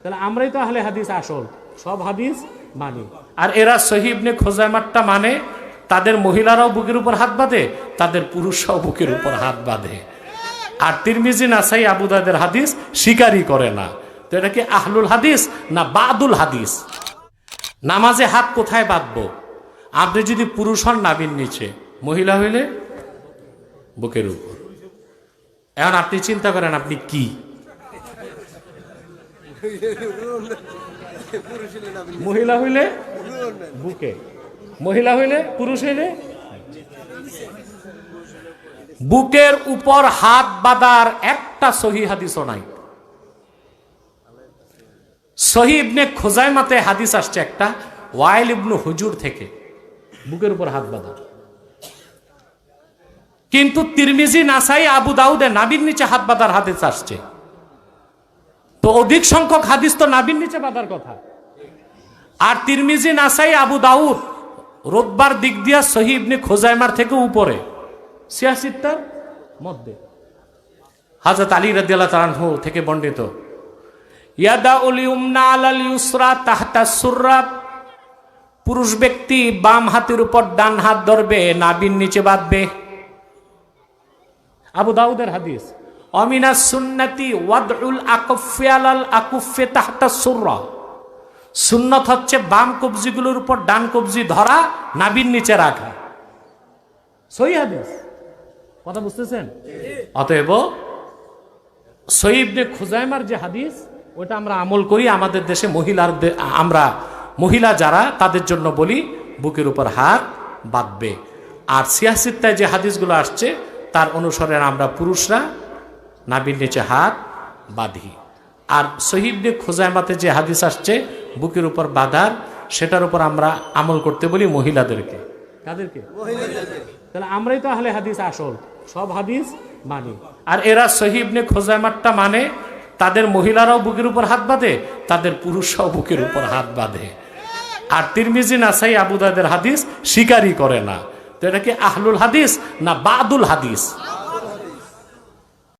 তাহলে আমরাই তো আহলে হাদিস আসল, সব হাদিস মানি। আর এরা সহিবনে খোজামারটা মানে তাদের মহিলারাও বুকের উপর হাত বাঁধে, তাদের পুরুষরাও বুকের উপর হাত বাঁধে। আর তিরমিজি, নাসাই আবুদাদের হাদিস স্বীকারই করে না। তো এটা কি আহলুল হাদিস না বাদুল হাদিস? নামাজে হাত কোথায় বাঁধবো? আপনি যদি পুরুষ হন নাবির নিচে, মহিলা হইলে বুকের উপর। এখন আপনি চিন্তা করেন, আপনি কি? মহিলা হইলে বুকে। মহিলা হইলে পুরুষ হইলে? বুকের উপর হাত বাঁধার একটা সহি হাদিসও নাই। সহি ইবনে খোজাই মাতে হাদিস আসছে একটা, ওয়াইল ইবনু হুজুর থেকে। বুকের উপর হাত বাঁধা। কিন্তু তিরমিজি, নাসাই, আবু দাউদে নাবির নিচে হাত বাঁধার হাদিস আসছে। তো অধিক সংখ্যক হাদিস তো নাবির নিচে বাঁধার কথা। আর তিরমিজি, নাসাই, আবু দাউদ রোববার দিক দিয়া সহি ইবনে খোজাইমার থেকে উপরে। সিয়াসিত্তার মধ্যে। হাজরত আলী রাদিয়াল্লাহু তাআলাহু থেকে বর্ণিত। ইয়াদা উল ইউমনা আলাল ইউসরা তাহতা সুররা। পুরুষ ব্যক্তি বাম হাতের উপর ডান হাত ধরবে, নাবির নিচে বাঁধবে। আবু দাউদের হাদিস। অমিনা সুন্নতি ওয়াদউল আকুফে আলাল আকুফে তাহতা সুররা। সুন্নত হচ্ছে বাম কবজিগুলোর উপর ডান কবজি ধরা, নাবির নিচে রাখা। সই হাদিস? কথা বুঝতেছেন? অতএব সইবনে খুজাইমার যে হাদিস, ওটা আমরা আমল করি, আমাদের দেশে মহিলার আমরা মহিলা যারা, তাদের জন্য বলি, বুকের উপর হাত বাঁধবে। আর সিয়াসিত্তায় যে হাদিসগুলো আসছে, তার অনুসরণে আমরা পুরুষরা নাবির নিচে হাত বাঁধি। আর শহীদনে খোজাইমাতে যে হাদিস আসছে বুকের উপর বাঁধার সেটার উপর আমরা আমল করতে বলি মহিলাদেরকে। কাদেরকে? তাহলে আমরাই তো আহলে হাদিস আসল সব হাদিস মানি। আর এরা সহিবনে খোজামারটা মানে তাদের মহিলারাও বুকের উপর হাত বাঁধে তাদের পুরুষরাও বুকের উপর হাত বাঁধে। আর তিরমিজি নাসাই আবুদাদের হাদিস স্বীকারই করে না। তো এটা কি আহলুল হাদিস না বাদুল হাদিস?